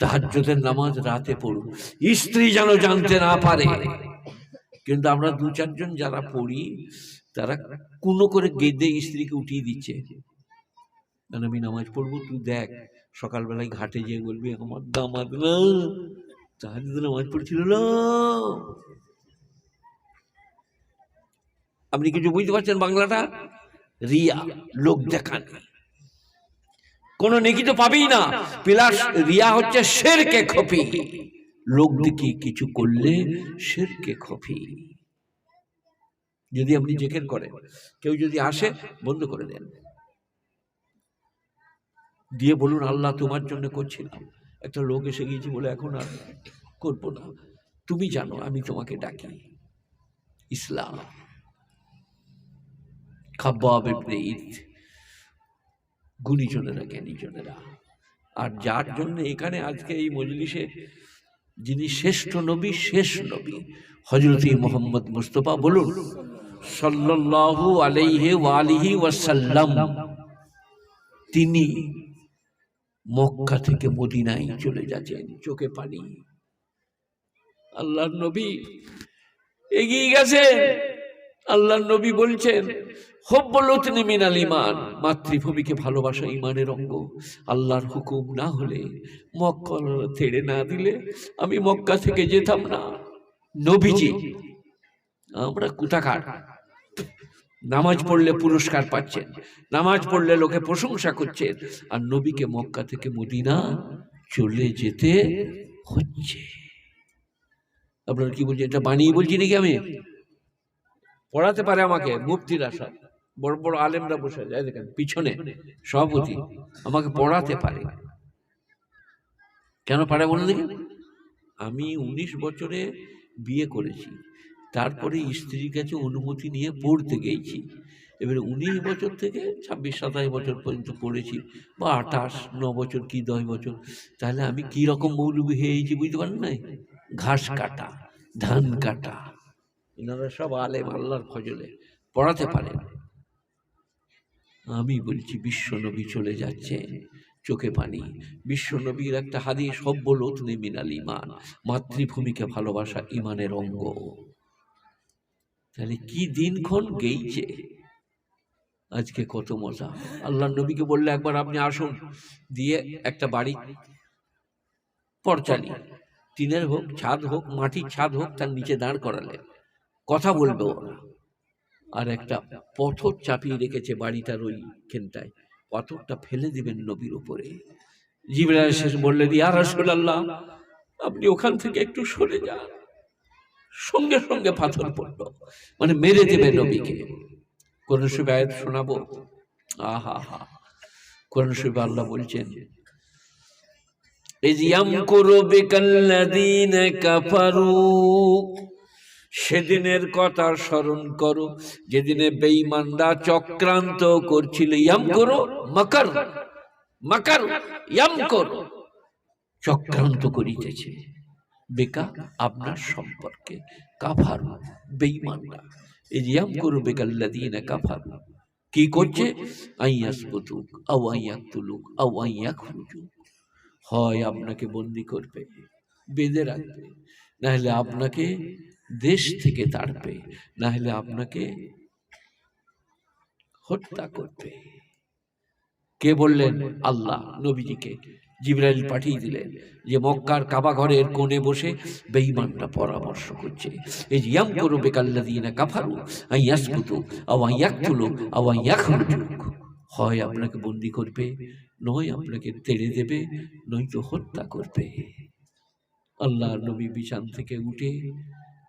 তাহাজ্জুদের নামাজ রাতে পড়ুন। স্ত্রী যেন জানতে না পারে। কিন্তু আমরা দু চারজন যারা পড়ি, তারা কোনো করে গেদে স্ত্রীকে উঠিয়ে দিচ্ছে। মানে আমি নামাজ পড়ব? তুই দেখ, সকালবেলায় ঘাটে যেয়ে বলবি, আমার দামাদ না, তাহাজ্জুদের নামাজ পড়ছিল না। আপনি কিছু বুঝতে পারছেন বাংলাটা? রিয়া, লোক দেখানি। কোন নেকি তো পাবেই না। প্লাস, রিয়া হচ্ছে শেরকে খপি। লোক দেখি কিছু করলে শেরকে খপি। যদি আপনি জেকের করেন, কেউ যদি আসে, বন্ধ করে দেন। দিয়ে বলুন, আল্লাহ তোমার জন্য করছিলাম একটা লোক এসে গিয়েছি বলে, এখন আর করব না। তুমি জানো, আমি তোমাকে ডাকি। ইসলাম। খাব্বাব ইবনে গুণীজনেরা জ্ঞানীজনেরা আর যার জন্য এখানে আজকে এই মজলিসে যিনি শ্রেষ্ঠ নবী শেষ নবী হজরত মোহাম্মদ মুস্তফা বলুন সাল্লাল্লাহু আলাইহি ওয়ালিহি ওয়াসাল্লাম তিনি মক্কা থেকে মদিনায় চলে যাচ্ছেন চোখে পানি। আল্লাহর নবী এগিয়ে গেছে। আল্লাহর নবী বলছেন হব্বলতনি মিনাল ইমান মাতৃভূমিকে ভালোবাসা ইমানের অঙ্গ। আল্লাহর হুকুম না হলে, মক্কা ছেড়ে না দিলে আমি মক্কা থেকে যেতাম না। নবীজি, আমরা কুটাকার নামাজ পড়লে পুরস্কার পাচ্ছেন, নামাজ পড়লে লোকে প্রশংসা করছেন, আর নবীকে মক্কা থেকে মদিনা চলে যেতে হচ্ছে। আপনারা কি বলছেন, এটা বানিয়ে বলছি নাকি আমি? পড়াতে পারে আমাকে মুক্তির সব বড় বড় আলেমরা বসে যায় দেখেন, পিছনে সভাপতি আমাকে পড়াতে পারে। কেন পারে বলে দেখেন আমি উনিশ বছরে বিয়ে করেছি। তারপরে স্ত্রীর কাছে অনুমতি নিয়ে পড়তে গেছি। এবারে উনিশ বছর থেকে ছাব্বিশ, সাতাশ বছর পর্যন্ত পড়েছি বা আঠাশ, ন বছর কি দশ বছর। তাহলে আমি কি রকম মৌলবী হয়েছি বুঝতে পারেন নাই ঘাস কাটা, ধান কাটা। এনারা সব আলেম, আল্লাহর ফজলে। পড়াতে পারেন। আমি বলছি, বিশ্বনবী চলে যাচ্ছে। চোখে পানি। বিশ্বনবীর একটা হাদিস সব্য লোতনে মিনাল ইমান মাতৃভূমিকে ভালোবাসা ইমানের অঙ্গ। তাহলে কি দিনক্ষণ গেইছে? আজকে কত মজা। আল্লাহ নবীকে বললে, একবার আপনি আসুন, দিয়ে একটা বাড়ি, পরচালি। টিনের হোক, ছাদ হোক, মাটির ছাদ হোক, তার নিচে দাঁড় করালেন। কথা বলবে ওরা। আর একটা পথর চাপিয়ে রেখেছে বাড়িটার ওইখানটায়। পাথরটা ফেলে দিবেন নবীর উপরে। জিবরাজ শেষ বললে বললেন, ইয়া রাসুলাল্লাহ, আপনি ওখান থেকে একটু সরে যান। সঙ্গে সঙ্গে পাথর পড়ল। মানে মেরে দেবে নবীকে। কোন শুভে আয়াত শোনাবো? আহা, হা কোরআন শরীফে আল্লাহ বলছেন ইজ ইয়ামকুরু বিকাল্লাযীনা কাফারু সেদিনের কথা স্মরণ করো, যেদিনে বেঈমানরা চক্রান্ত করছিল, ইয়াম করো, মাকার মাকার, ইয়াম করো। চক্রান্ত করিতেছে। বেকা আপনার সম্পর্কে কাফার, বেঈমানরা। এই ইয়াম করো বেকাল্লাদিনা কাফার। কি করছে? আইয়াস আইয়াসবুতুক আও আইয়াকতুলুক আও আইয়াখরুজুক হয়, আপনাকে বন্দি করবে, বেঁধে রাখবে। নাহলে আপনাকে দেশ থেকে তাড়বে নাহলে আপনাকে হত্যা করবে। কে বললেন? আল্লাহ, নবীজিকে। জিব্রাইল পাঠিয়ে দিলেন যে মক্কার কাবা ঘরের কোণে বসে বেঈমানরা পরামর্শ করছে। এই ইয়াম করু বেকাল্লাদিনা কাফারু আই ইয়াসকুতু, আও আই ইয়াকতুলু, আও আই হয় আপনাকে বন্দি করবে, নয় আপনাকে তেড়ে দেবে, নয়তো হত্যা করবে। আল্লাহ নবী বিছান থেকে উঠে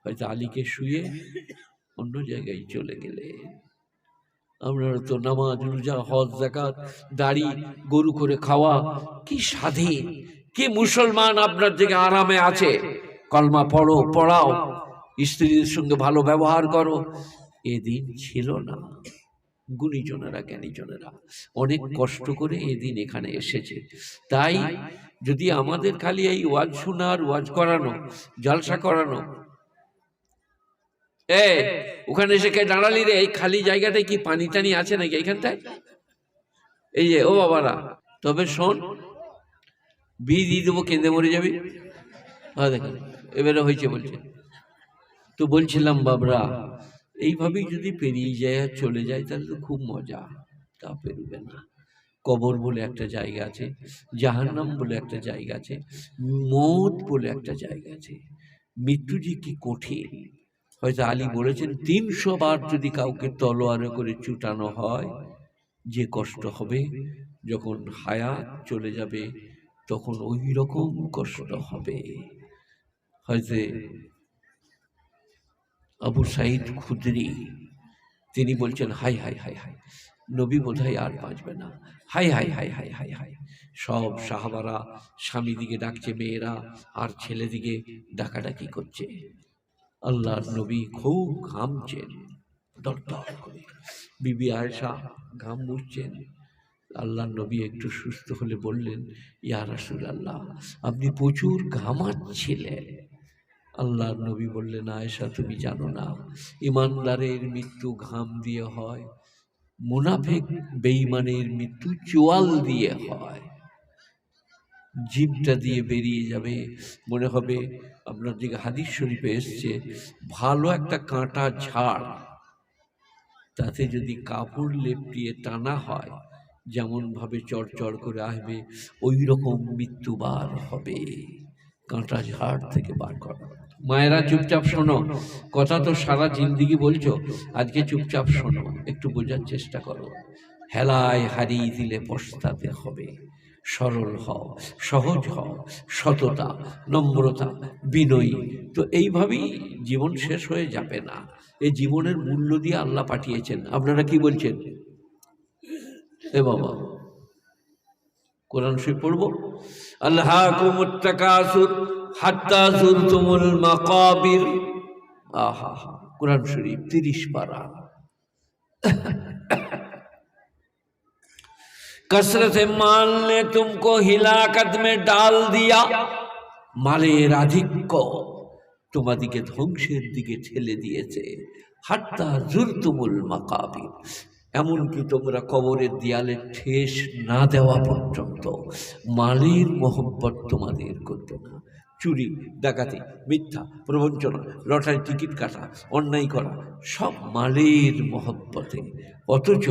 হয়তো আলীকে শুয়ে অন্য জায়গায় চলে গেলে। আপনারা তো নামাজ, রোজা, হজ জাকাত দাড়ি, গরু করে খাওয়া, কি স্বাধীন কি মুসলমান আপনার থেকে আরামে আছে? কলমা পড়ো, পড়াও, স্ত্রীদের সঙ্গে ভালো ব্যবহার করো। এদিন ছিল না। গুণীজনেরা, জ্ঞানীজনেরা অনেক কষ্ট করে এদিন এখানে এসেছে। তাই যদি আমাদের খালি এই ওয়াজ শোনার, ওয়াজ করানো, জলসা করানো ওখানে এসে কে দাঁড়ালি রে? এই খালি জায়গাটায় কি পানি টানি আছে নাকি এইখানটায়? এই যে, ও বাবারা, তবে শোন বিয়ে দিয়ে দেবো, কেঁদে মরে যাবে। হ্যাঁ দেখেন এবারে হয়েছে বলছে। তো বলছিলাম, বাবরা, এইভাবেই যদি পেরিয়ে যায় আর চলে যায়, তাহলে তো খুব মজা। তা পেরোবে না। কবর বলে একটা জায়গা আছে, জাহান্নাম বলে একটা জায়গা আছে, মত বলে একটা জায়গা আছে। মৃত্যু যে কি কঠিন। হয়তো আলী বলেছেন, তিনশো বার যদি কাউকে তলোয়ারে করে চুটানো হয়, যে কষ্ট হবে, যখন হায়াত চলে যাবে, তখন ওই রকম কষ্ট হবে। হয়তো আবু সাইদ খুদরি, তিনি বলছেন, হাই হাই হাই হাই, নবী বোধহয় আর বাঁচবে না। হাই হাই হাই হাই হাই হাই, সব সাহাবারা স্বামী দিকে ডাকছে, মেয়েরা আর ছেলে দিকে ডাকাডাকি করছে। আল্লাহর নবী খুব ঘামছেন, দরদর করে। বিবি আয়েশা ঘাম মুছছেন। আল্লাহ নবী একটু সুস্থ হলে বললেন, ইয়া রাসূল আল্লাহ আপনি প্রচুর ঘামাচ্ছিলেন। আল্লাহর নবী বললেন, আয়েশা, তুমি জানো না, ইমানদারের মৃত্যু ঘাম দিয়ে হয়, মুনাফেক বেঈমানের মৃত্যু চোয়াল দিয়ে হয়। জিভটা দিয়ে বেরিয়ে যাবে। মনে হবে আপনার দিকে হাদিস শরীফে এসছে, ভালো একটা কাঁটা ঝাড়, তাতে যদি কাপড় লেপটিয়ে টানা হয়, যেমনভাবে চড়চড় করে আসবে ওই রকম মৃত্যুবার হবে। কাঁটা ঝাড় থেকে বার করা। মায়েরা, চুপচাপ শোনো। কথা তো সারা জিন্দিগি বলছো। আজকে চুপচাপ শোনো। একটু বোঝার চেষ্টা করো। হেলায় হারিয়ে দিলে পস্তাতে হবে। সরল হও, সহজ হও, সততা, নম্রতা, বিনয়ী। তো এইভাবেই জীবন শেষ হয়ে যাবে না। এই জীবনের মূল্য দিয়ে আল্লাহ পাঠিয়েছেন। আপনারা কি বলছেন? এ বাবা, কোরআন শরীফ পড়ব? আল্লাহ আহা, কোরআন শরীফ তিরিশ পারা। कसरत माल ने तुमको हिलाकत में डाल दिया মালের আধিক্য তোমাদিকে ধ্বংসের দিকে ঠেলে দিয়েছে হাত্তা জুরতুমুল মাকাবির এমনকি তোমরা কবরের দেয়ালে ঠেস না দেওয়া পর্যন্ত মালের মোহব্বত তোমাদের করবে না চুরি ডাকাতি মিথ্যা প্রবঞ্চনা লটারি টিকিট কাটা অন্যায় করা সব মালের মহব্বতে অথচ